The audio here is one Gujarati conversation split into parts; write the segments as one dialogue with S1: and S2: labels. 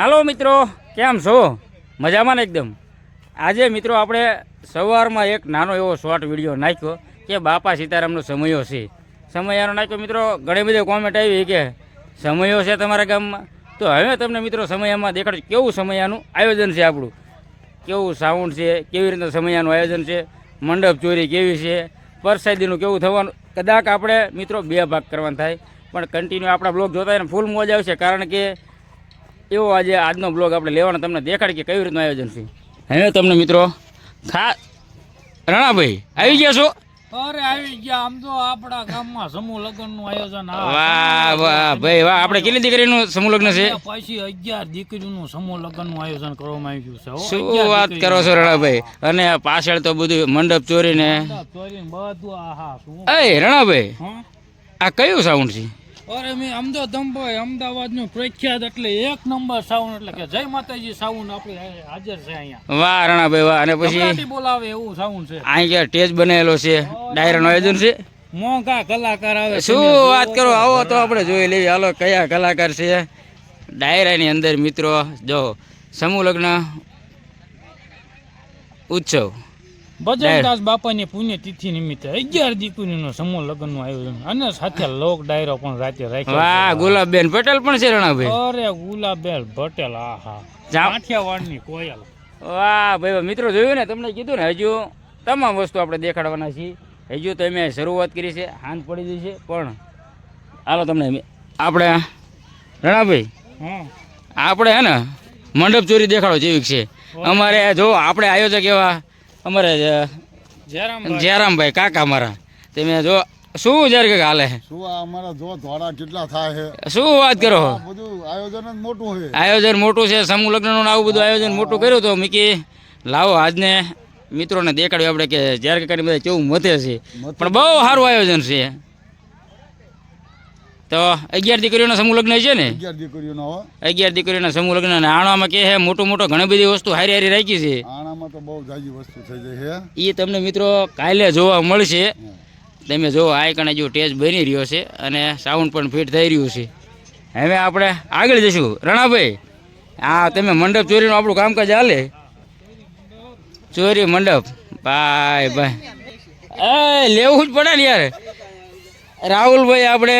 S1: હાલો મિત્રો, કેમ છો? મજામાં ને એકદમ? આજે મિત્રો આપણે સવારમાં એક નાનો એવો શોર્ટ વીડિયો નાખ્યો કે બાપા સીતારામનો સમયો છે. સમયાનો નાખ્યો મિત્રો, ઘણી બધી કોમેન્ટ આવી કે સમયો છે તમારા ગામમાં? તો હવે તમને મિત્રો સમયામાં દેખાડું કેવું સમયાનું આયોજન છે આપણું? કેવું સાઉન્ડ છે? કેવી રીતના સમયાનું આયોજન છે? મંડપ ચોરી કેવી છે? પરસાદીનું કેવું થવાનું? કદાચ આપણે મિત્રો બે ભાગ કરવાના થાય, પણ કન્ટિન્યુ આપણા બ્લોગ જોતા હોય ને ફૂલ મોજ આવશે, કારણ કે એવો આજે આજનો બ્લોગ આપણે લેવાનો તમને દેખાડ કે કેવી રીતનું આયોજન છે? હવે તમને મિત્રો? ખા રણાભાઈ આવી ગયા છો?
S2: અરે આવી ગયા આમ તો આપણા ગામમાં સમૂહ લગ્નનું આયોજન
S1: વાહ વાહ ભાઈ વાહ આપણે કેટલી દીકરીનું સમૂહ લગ્ન છે?
S2: પછી અગિયાર દીકરીનું સમૂહ લગ્નનું આયોજન કરવામાં આવ્યું છે
S1: શું વાત કરો છો રણાભાઈ? અને પાછળ તો બધું મંડપ ચોરીને
S2: ને ચોરીને બધું આહા શું?
S1: એ રણાભાઈ આ કયું સાઉન્ડ છે?
S2: અરે મેં અમદાવાદ અમદાવાદ અમદાવાદનું પ્રખ્યાત એટલે એક નંબર સાઉન્ડ એટલે કે જય માતાજી સાઉન્ડ આપણે હાજર છે અહીંયા.
S1: વાહ રણાભાઈ વાહ. અને પછી
S2: બોલાવે એવું સાઉન્ડ છે.
S1: અહીં ક્યાં સ્ટેજ બનાવેલો છે ડાયરાનું આયોજન છે?
S2: મોંઘા કલાકાર આવે
S1: શું વાત કરો? આવો તો આપણે જોઈ લઈએ હાલો કયા કલાકાર છે? ડાયરાની અંદર મિત્રો જો સમૂહ લગ્ન ઉત્સવ.
S2: બજરંગદાસ બાપાની પુણ્યતિથિ નિમિત્તે અગિયાર દીકરીનું સમૂહ લગ્નનું આયોજન અને સાથે લોક ડાયરો પણ રાતે રાખ્યો
S1: વાહ ગુલાબબેન પટેલ પણ છે રણાભાઈ?
S2: અરે ગુલાબબેન પટેલ આહા. કાઠિયાવાડની કોયલ.
S1: વાહ ભાઈ. મિત્રો જોયું ને? તમને કીધું ને હજુ તમામ વસ્તુ આપણે દેખાડવાના છીએ. હજુ તો મેં શરૂઆત કરી છે હાંજ પડી ગઈ છે પણ હાલો તમને આપણે રણાભાઈ
S2: હં.
S1: આપણે હે ને મંડપ ચોરી દેખાડો જેવી છે. અમારે જો આપણે આયોજક એવા અમારે
S2: જયરામભાઈ.
S1: જયરામભાઈ કાકા મારા તમે જો શું જ્યારે કે હાલે?
S3: શું આ અમારા જો ધોળા કેટલા થાય છે?
S1: શું વાત કરો
S3: બધું આયોજન જ મોટું છે.
S1: આયોજન મોટું છે સમૂહ લગ્નનું ને આવું બધું આયોજન મોટું કર્યું તો મીકી લાવો આજને મિત્રોને દેખાડ્યું આપણે કે જ્યારે કાકાની બધા કેવું મથે છે. પણ બહુ સારું આયોજન છે. તો અગિયાર દીકરીઓના સમૂહ લગ્ન છે ને?
S3: અગિયાર દીકરીઓનો
S1: અગિયાર દીકરીઓના સમૂહ લગ્ન અને આણામાં કે છે મોટું મોટો ઘણી બધી વસ્તુ હારી હારી રાખી છે.
S3: આણામાં તો બહુ જાજી વસ્તુ થઈ જાય
S1: એ તમને મિત્રો કાલે જોવા મળશે. તમે જો આ કણે જો ટેજ બની રહ્યો છે અને સાઉન્ડ પણ ફિટ થઈ રહ્યું છે. હવે આપણે આગળ જઈશું. રણાભાઈ હા તમે મંડપ ચોરીનું આપણું કામકાજ હાલે? ચોરી મંડપ. ભાઈ ભાઈ એ લેવું જ પડે ને યાર. રાહુલભાઈ આપણે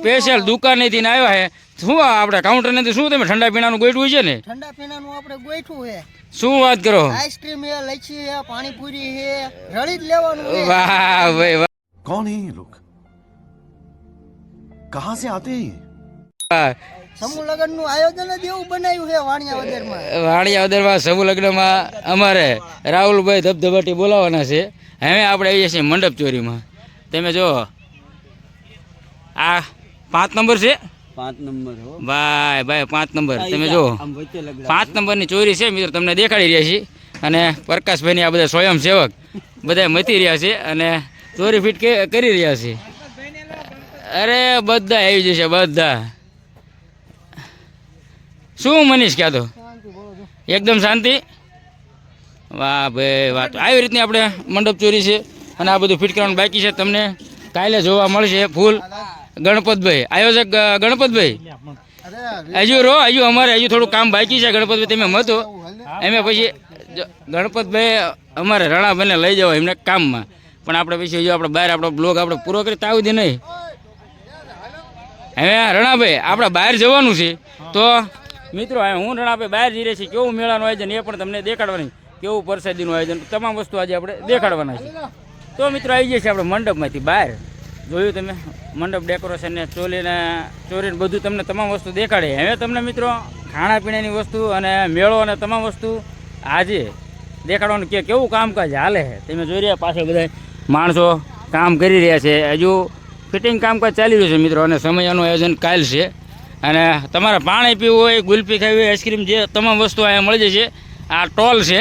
S1: સ્પેશિયલ દુકાનેથી આવ્યા છે. શું આપણે કાઉન્ટર નથી? શું તમે ઠંડા પીણાનું ગોઠવું છે ને?
S4: ઠંડા પીણાનું આપણે ગોઠવું છે.
S1: શું વાત કરો?
S4: આઈસ્ક્રીમ હે લચ્છી હે પાણીપુરી હે રળી જ લેવાનું
S1: વાહ ભાઈ વાહ.
S5: કોણ હે લોક કહા સે
S1: આતે
S4: સમૂહ લગ્નનું આયોજન જ એવું બનાવ્યું છે વાણિયા વદરમાં
S1: વાણિયા વદરમાં સમૂહ લગ્નમાં અમારે રાહુલભાઈ ધબધબાટી બોલાવવાના છે. હવે આપણે આવીએ છીએ મંડપ ચોરીમાં. તમે જો આ પાંચ નંબર છે?
S6: પાંચ નંબર હો.
S1: ભાઈ ભાઈ પાંચ નંબર. તમે જો પાંચ નંબરની ચોરી છે મિત્રો તમને દેખાડી રહ્યા છીએ. અને પ્રકાશભાઈની આ બધા સ્વયંસેવક બધા મતી રહ્યા છે અને ચોરી ફીટ કરી રહ્યા છે. અરે બધા આવી જશે બધા. શું મનીષ ક્યાં તો? એકદમ શાંતિ? વાહ ભાઈ વાહ. તો આવી રીતની આપણે મંડપ ચોરી છે અને આ બધું ફિટ કરવાનું બાકી છે તમને. કાલે જોવા મળશે ફૂલ. ગણપતભાઈ. આયોજક ગણપતભાઈ? હજુ રો હજુ અમારે હજુ થોડું કામ બાકી છે. ગણપતભાઈ, તમે મતો એમે પછી ગણપતભાઈ અમારે રણાભાઈને લઈ જવા એમને કામમાં. પણ આપણે પછી હજુ આપણે બહાર આપણો બ્લોગ આપણે પૂરો કરી તાવ દે નહીં. હવે રણાભાઈ, આપણે બહાર જવાનું છે. તો મિત્રો હું રણાભાઈ બહાર જઈ રહી છીએ કેવું મેળાનું આયોજન એ પણ તમને દેખાડવાની. કેવું પ્રસાદીનું આયોજન, તમામ વસ્તુ આજે આપણે દેખાડવાના છે. તો મિત્રો, આવી જાય છે આપણે મંડપમાંથી બહાર. જોયું તમે? મંડપ ડેકોરેશન ને ચોલીને ચોરીને બધું તમને તમામ વસ્તુ દેખાડે. હવે તમને મિત્રો ખાણાપીણાની વસ્તુ અને મેળો અને તમામ વસ્તુ આજે દેખાડવાનું કે કેવું કામકાજ હાલે તમે જોઈ રહ્યા પાછળ બધા માણસો કામ કરી રહ્યા છે. હજુ ફિટિંગ કામકાજ ચાલી રહ્યું છે મિત્રો અને સમયનું આયોજન કાલ છે. અને તમારે પાણી પીવું હોય, ગુલ્ફી ખાવી હોય આઈસ્ક્રીમ જે તમામ વસ્તુ અહીંયા મળી જશે. આ ટોલ છે.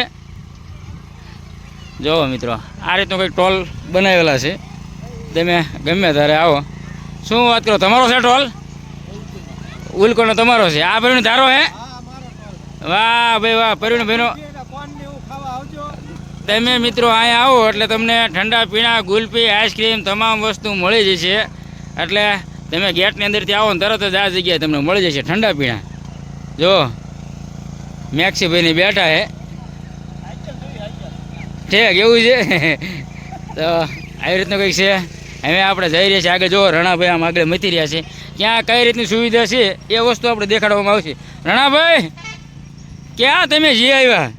S1: જુઓ મિત્રો, આ રીતનો કંઈક ટોલ બનાવેલા છે. તમે ગમે ત્યારે આવો. શું વાત કરો? તમારો છે ટોલ? ઉલકોનો તમારો છે. આ ભાઈનો તારો હે? વાહ ભાઈ વાહ પરિણ ભાઈનો તમે મિત્રો અહીંયા આવો એટલે તમને ઠંડા પીણા ગુલ્ફી આઈસ્ક્રીમ તમામ વસ્તુ મળી જશે. એટલે તમે ગેટની અંદરથી આવો ને તરત જ આ જગ્યાએ તમને મળી જશે ઠંડા પીણા. જો, મેક્સીભાઈની બેઠા હે. ઠેક, એવું છે? તો આવી રીતનું કંઈક છે? હવે આપણે જઈ રહ્યા છીએ આગળ. જો રણાભાઈ આમ આગળ મથી રહ્યા છે ક્યાં કઈ રીતની સુવિધા છે એ વસ્તુ આપણે દેખાડવામાં આવશે. રણાભાઈ, ક્યાં તમે જઈ આવ્યા?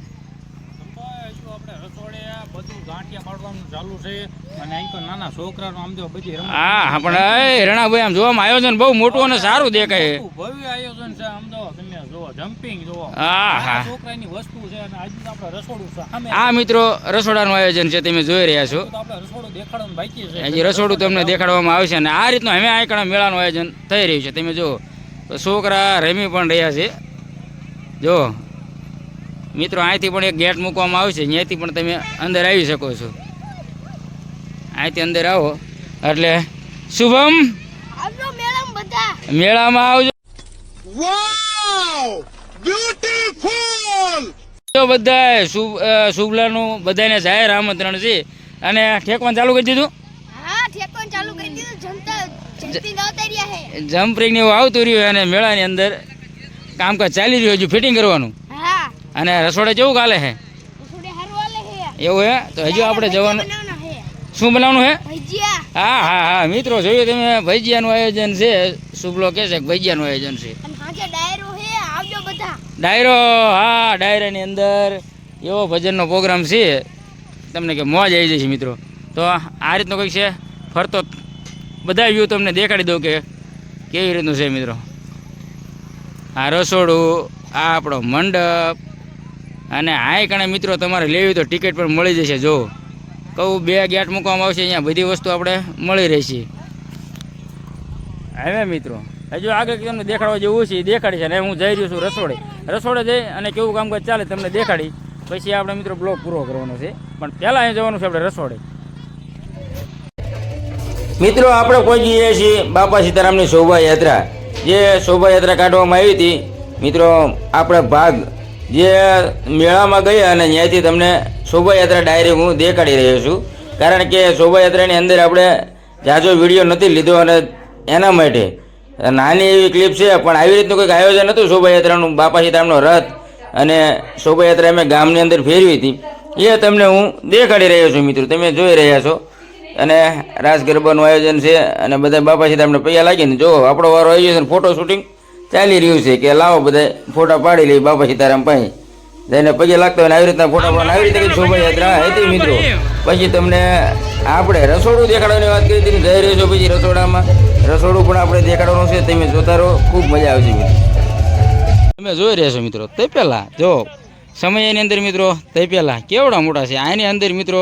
S2: ગાંઠિયા પાડવાનું ચાલુ છે. અને અહીં તો નાના છોકરાનું આમ જો બધી
S1: હા પણ એ રણાભાઈ આમ જોવામાં આયોજન બહુ મોટું અને સારું દેખાય. છે.
S2: ભવ્ય આયોજન છે. આમ તમે જુઓ જમ્પિંગ જો
S1: હા હા.
S2: છોકરાની વસ્તુ છે અને આજુ આપણે રસોડું છે.
S1: આ મિત્રો રસોડાનું આયોજન છે તમે જોઈ રહ્યા છો.
S2: આપણે રસોડું દેખાડવાનું બાકી છે.
S1: હજી રસોડું તમને દેખાડવામાં આવશે અને આ રીતનું અમે આંકડા મેળાનું આયોજન થઈ રહ્યું છે. તમે જો છોકરા રમી પણ રહ્યા છે. જો મિત્રો અહીંથી પણ એક ગેટ મૂકવામાં આવશે. ત્યાંથી પણ તમે અંદર આવી શકો છો. અહીંથી અંદર આવો. એટલે શુભમ
S7: બધા.
S1: મેળામાં આવજો. તો અ, શુભલાનું બધાને જાહેર આમંત્રણ છે અને ઠેકવાનું ચાલુ કરી દીધું? જમ્પરિંગ ને એવું આવતું રહ્યું અને મેળાની અંદર કામકાજ ચાલી રહ્યું હજુ ફિટિંગ કરવાનું. અને રસોડે કેવું કાલે છે એવું હે? તો હજુ આપણે જવાનું શું બનાવવાનું હે? હા હા હા મિત્રો જોયું તમે ભજીયાનું આયોજન છે. શુભલો કહે છે ભજીયાનું આયોજન છે.
S7: ડાયરો હા
S1: ડાયરાની અંદર એવો ભજનનો પ્રોગ્રામ છે. તમને કે મોજ આવી જશે મિત્રો. તો આ રીતનું કંઈક છે? ફરતો બધા વ્યૂ તમને દેખાડી દઉં કે કેવી રીતનું છે મિત્રો. આ રસોડું આ આપણો મંડપ અને આ કણે મિત્રો, તમારે લેવી તો ટિકિટ પણ મળી જશે, જો. કહું, બે ગેટ મૂકવામાં આવશે, અહીંયા બધી વસ્તુ આપણે મળી રહેશે. હવે મિત્રો, હજુ આગળ તમને દેખાડવા જેવું છે દેખાડી છે અને હું જઈ રહ્યો છું રસોડે. રસોડે જઈ અને કેવું કામકાજ ચાલે તમને દેખાડી. પછી આપણે મિત્રો બ્લોગ પૂરો કરવાનો છે. પણ પહેલાં અહીં જવાનું છે આપણે રસોડે. મિત્રો, આપણે કોઈ જઈએ છીએ, બાપા સીતારામની શોભાયાત્રા. જે શોભાયાત્રા કાઢવામાં આવી હતી, મિત્રો, આપણે ભાગ જે મેળામાં ગયા અને ત્યાંથી તમને શોભાયાત્રા ડાયરી હું દેખાડી રહ્યો છું. કારણ કે શોભાયાત્રાની અંદર આપણે જાજો વીડિયો નથી લીધો અને એના માટે નાની એવી ક્લિપ છે, પણ આવી રીતનું કંઈક આયોજન હતું શોભાયાત્રાનું? બાપા સીતારામનો રથ અને શોભાયાત્રા અમે ગામની અંદર ફેરવી હતી. એ તમને હું દેખાડી રહ્યો છું મિત્રો, તમે જોઈ રહ્યા છો. અને રાસ ગરબાનું આયોજન છે અને બધા બાપા સીતારામને પૈયા લાગીને જો આપણો વારો આવી ગયો છે ફોટો શૂટિંગ ચાલી રહ્યું છે કે લાવો બધા ફોટા પાડી લઈ બાપા સીતારામ પાસે. જઈને પગે લાગતો હોય આવી રીતના ફોટા પાડવાના, આવી રીતે શોભાયાત્રા હતી મિત્રો. પછી તમને આપણે રસોડું દેખાડવાની વાત કરી હતી જઈ રહ્યો છો પછી રસોડામાં. રસોડું પણ આપણે દેખાડવાનું છે, તમે જોતા રહો ખૂબ મજા આવશે મિત્રો. તમે જોઈ રહ્યા છો મિત્રો તે પહેલાં જો, સમયની અંદર મિત્રો તે પહેલાં કેવડા મોટા છે, આની અંદર મિત્રો,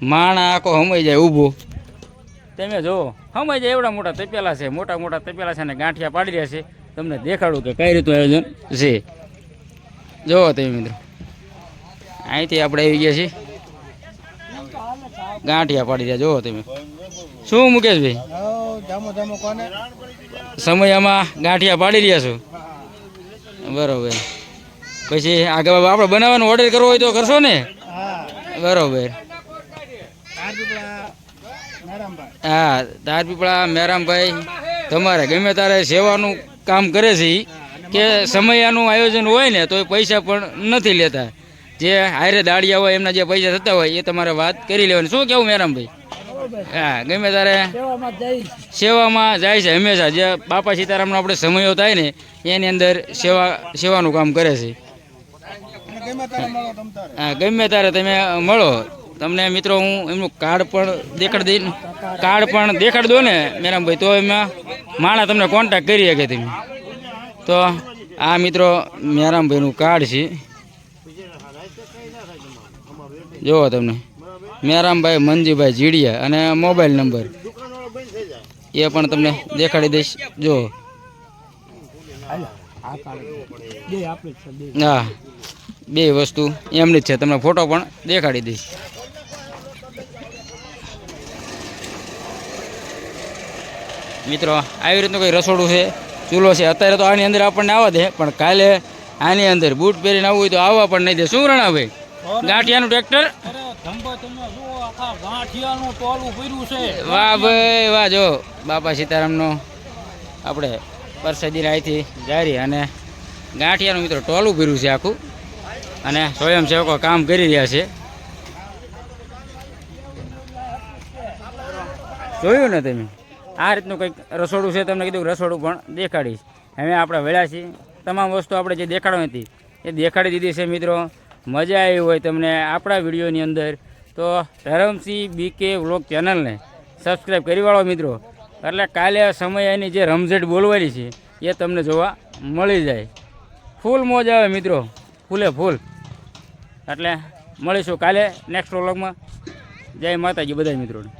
S1: માણા આખો હમાઈ જાય ઊભો. તમે જો, હમાઈ જાય એવડા મોટા તપેલા છે, મોટા મોટા તપેલા છે અને ગાંઠિયા પાડી રહ્યા છે. તમને દેખાડું કે કઈ રીતનું આયોજન? છે જોવો તમે મિત્રો. અહીંથી આપણે આવી ગયા છીએ. ગાંઠિયા પાડી રહ્યા જોવો તમે. શું મુકેશભાઈ? સમયમાં ગાંઠિયા પાડી રહ્યા છો? બરોબર. પછી આગળ આપણે બનાવવાનો ઓર્ડર કરવો હોય તો કરશો ને? બરોબર. હા તાર પીપળા મેરામભાઈ, તમારે ગમે તારે સેવાનું કામ કરે છે કે સમયાનું આયોજન હોય ને તો એ પૈસા પણ નથી લેતા. જે હારે દાડિયા હોય એમના જે પૈસા થતા હોય એ તમારે વાત કરી લેવાની. શું કેવું મેરામભાઈ હા ગમે તારે સેવામાં જાય છે. હંમેશા. જે બાપા સીતારામનો આપણે સમયો થાય ને એની અંદર સેવા સેવાનું કામ કરે છે. હા ગમે ત્યારે તમે મળો. તમને મિત્રો હું એમનું કાર્ડ પણ દેખાડ દઈ કાર્ડ પણ દેખાડી દો ને મેરામભાઈ તો એમાં માણા તમને કોન્ટેક્ટ કરી શકે તમે. તો આ મિત્રો મેરામભાઈનું કાર્ડ છે. જુઓ તમને. મેરામભાઈ મનજીભાઈ જીડિયા અને મોબાઈલ નંબર. એ પણ તમને દેખાડી દઈશ. જો. હા. બે વસ્તુ એમની જ છે. તમને ફોટો પણ દેખાડી દઈશ. મિત્રો આવી રીતનું કંઈ રસોડું છે? ચૂલો છે. અત્યારે તો આની અંદર આપણને આવવા દે પણ કાલે આની અંદર બૂટ પહેરીને આવવું હોય તો આવવા પણ નહીં દે. શું રણાભાઈ ગાંઠિયાનું ટ્રેક્ટર? વાહ ભાઈ વાહ જો. બાપા સીતારામનો આપણે પરસદી રાયથી જારી અને ગાંઠિયાનું મિત્રો ટોલું ભર્યું છે આખું. અને સ્વયંસેવકો કામ કરી રહ્યા છે. જોયું ને તમે? આ રીતનું કંઈક રસોડું છે, તમને કીધું રસોડું પણ દેખાડીશ હવે આપણે વેળા છીએ. તમામ વસ્તુ આપણે જે દેખાડવાની હતી, એ દેખાડી દીધી છે મિત્રો. મજા આવી હોય તમને આપણા વિડીયોની અંદર. તો ધરમસિંહ બીકે વ્લોગ ચેનલને સબસ્ક્રાઈબ કરી વાળો મિત્રો. એટલે કાલે સમય એની જે રમઝટ બોલવાની છે, એ તમને જોવા મળી જાય. ફૂલ મોજ આવે મિત્રો. ફૂલે ફૂલ. એટલે મળીશું કાલે નેક્સ્ટ વ્લોગમાં જય માતાજી બધા મિત્રોને.